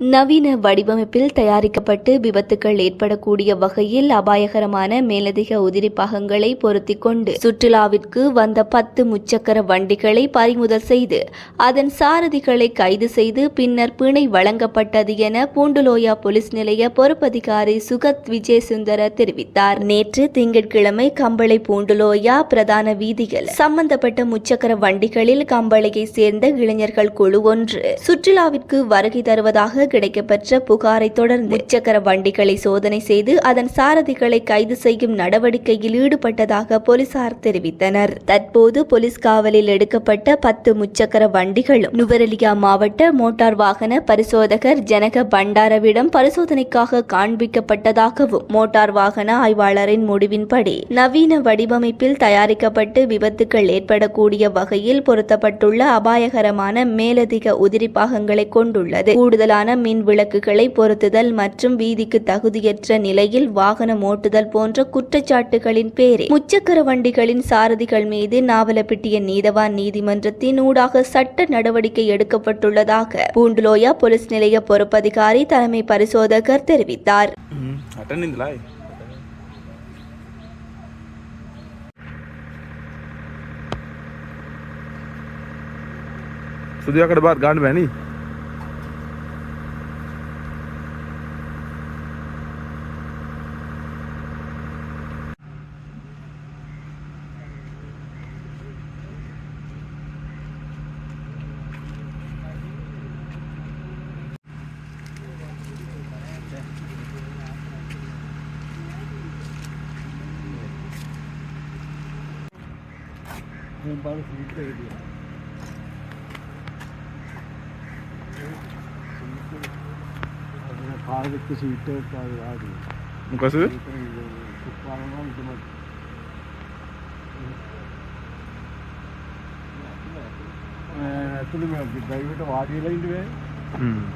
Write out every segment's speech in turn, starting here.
நவீன வடிவமைப்பில் தயாரிக்கப்பட்டு விபத்துக்கள் ஏற்படக்கூடிய வகையில் அபாயகரமான மேலதிக உதிரி பாகங்களை பொருத்திக் கொண்டு சுற்றுலாவிற்கு வந்த பத்து முச்சக்கர வண்டிகளை பறிமுதல் செய்து அதன் சாரதிகளை கைது செய்து பின்னர் பிணை வழங்கப்பட்டது என பூண்டுலோயா போலீஸ் நிலைய பொறுப்பதிகாரி சுகத் விஜயசுந்தர தெரிவித்தார். நேற்று திங்கட்கிழமை கம்பளை பூண்டுலோயா பிரதான வீதியில் சம்பந்தப்பட்ட முச்சக்கர வண்டிகளில் கம்பளையை சேர்ந்த இளைஞர்கள் குழு ஒன்று சுற்றுலாவிற்கு வருகை தருவதாக கிடைக்கப்பெற்ற புகாரை தொடர்ந்து முச்சக்கர வண்டிகளை சோதனை செய்து அதன் சாரதிகளை கைது செய்யும் நடவடிக்கையில் ஈடுபட்டதாக போலீசார் தெரிவித்தனர். தற்போது போலீஸ் காவலில் எடுக்கப்பட்ட பத்து முச்சக்கர வண்டிகளும் நுவரெலியா மாவட்ட மோட்டார் வாகன பரிசோதகர் ஜனக பண்டாரவிடம் பரிசோதனைக்காக காண்பிக்கப்பட்டதாகவும் மோட்டார் வாகன ஆய்வாளரின் முடிவின்படி நவீன வடிவமைப்பில் தயாரிக்கப்பட்டு விபத்துக்கள் ஏற்படக்கூடிய வகையில் பொருத்தப்பட்டுள்ள அபாயகரமான மேலதிக உதிரி பாகங்களை கொண்டுள்ளது. கூடுதலான மின் விளக்குகளை பொருத்துதல் மற்றும் வீதிக்கு தகுதியற்ற நிலையில் வாகனம் ஓட்டுதல் போன்ற குற்றச்சாட்டுகளின் பேரில் முச்சக்கர வண்டிகளின் சாரதிகள் மீது நாவலப்பிட்டிய நீதவான் நீதிமன்றத்தின் ஊடாக சட்ட நடவடிக்கை எடுக்கப்பட்டுள்ளதாக பூண்டுலோயா போலீஸ் நிலைய பொறுப்பதிகாரி தலைமை பரிசோதகர் தெரிவித்தார். सुदिया कड़े गांड में பெரும்பாலும் சுழித்த ஏரியா பாதத்துக்கு சுழித்த இருக்காது ஆடு முக்காசு குப்பாலமாக இது மட்டும் துளுமே அப்படி கைவிட்ட வாடியில் இதுவே ம்.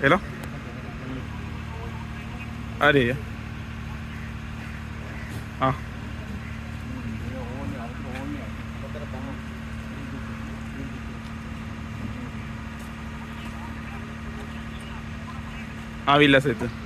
Hello? Ah. Ah, vi la.